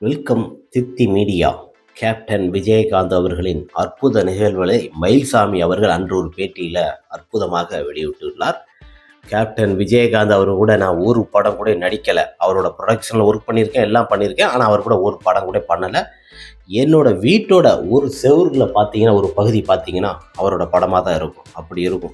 Welcome சித்தி media. Captain Vijayakanth அவர்களின் அற்புத நிகழ்வுகளை மயில்சாமி அவர்கள் அன்று ஒரு பேட்டியில் அற்புதமாக வெளியிட்டுள்ளார். கேப்டன் விஜயகாந்த் அவர் கூட நான் ஒரு படம் கூட நடிக்கலை. அவரோட ப்ரொடக்ஷனில் ஒர்க் பண்ணியிருக்கேன் எல்லாம் பண்ணியிருக்கேன். ஆனால் அவர் கூட ஒரு படம் கூட பண்ணலை. என்னோட வீட்டோட ஒரு செவர்களை பார்த்தீங்கன்னா ஒரு பகுதி பார்த்தீங்கன்னா அவரோட படமாக தான் இருக்கும். அப்படி இருக்கும்.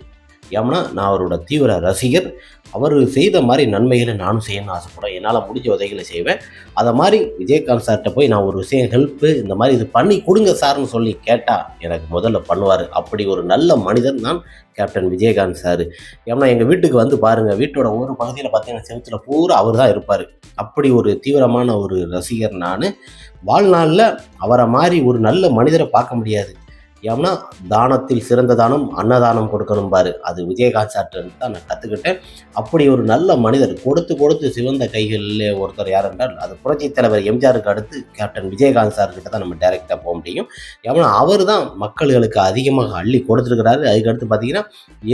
ஏன்னா நான் அவரோட தீவிர ரசிகர். அவர் செய்த மாதிரி நன்மைகளை நானும் செய்யணும்னு ஆசைப்படுறேன். என்னால் முடிஞ்ச உதவிகளை செய்வேன். அதை மாதிரி விஜயகாந்த் சார்கிட்ட போய் நான் ஒரு விஷயம் ஹெல்ப்பு இந்த மாதிரி இது பண்ணி கொடுங்க சார்னு சொல்லி கேட்டால் எனக்கு முதல்ல பண்ணுவார். அப்படி ஒரு நல்ல மனிதன் தான் கேப்டன் விஜயகாந்த் சார். ஏன்னா எங்கள் வீட்டுக்கு வந்து பாருங்கள் வீட்டோட ஒரு பகுதியில் பார்த்தீங்கன்னா செவத்தில் பூரா அவர் தான் இருப்பார். அப்படி ஒரு தீவிரமான ஒரு ரசிகர் நான். வாழ்நாளில் அவரை மாதிரி ஒரு நல்ல மனிதரை பார்க்க முடியாது. ஏன்னா தானத்தில் சிறந்த தானம் அன்னதானம் கொடுக்கணும் பாரு. அது விஜயகாந்த் சார்ட்டு தான் நான் கற்றுக்கிட்டேன் அப்படி ஒரு நல்ல மனிதர் கொடுத்து கொடுத்து சிவந்த கைகளில் ஒருத்தர் யார் என்றால் அது புரட்சி தலைவர் எம்ஜிஆருக்கு அடுத்து கேப்டன் விஜயகாந்த் சார்கிட்ட தான் நம்ம டைரெக்டாக போக முடியும். ஏன்னா அவர் தான் மக்களுக்கு அதிகமாக அள்ளி கொடுத்துருக்கிறாரு. அதுக்கடுத்து பார்த்தீங்கன்னா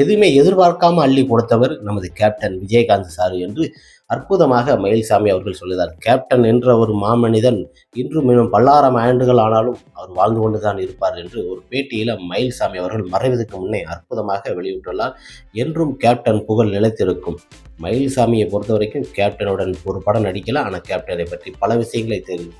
எதுவுமே எதிர்பார்க்காமல் அள்ளி கொடுத்தவர் நமது கேப்டன் விஜயகாந்த் சார் என்று அற்புதமாக மயில்சாமி அவர்கள் சொல்லுகிறார். கேப்டன் என்ற ஒரு மாமனிதன் இன்றும் இன்னும் பல்லாயிரம் ஆண்டுகள் ஆனாலும் அவர் வாழ்ந்து கொண்டு தான் இருப்பார் என்று ஒரு பேட்டியில் மயில்சாமி அவர்கள் மறைவதற்கு முன்னே அற்புதமாக வெளியிட்டுள்ளார். என்றும் கேப்டன் புகழ் நிலைத்திருக்கும். மயில்சாமியை பொறுத்த வரைக்கும் கேப்டனுடன் ஒரு படம் நடிக்கலாம் ஆனால் கேப்டனை பற்றி பல விஷயங்களை தெரிந்து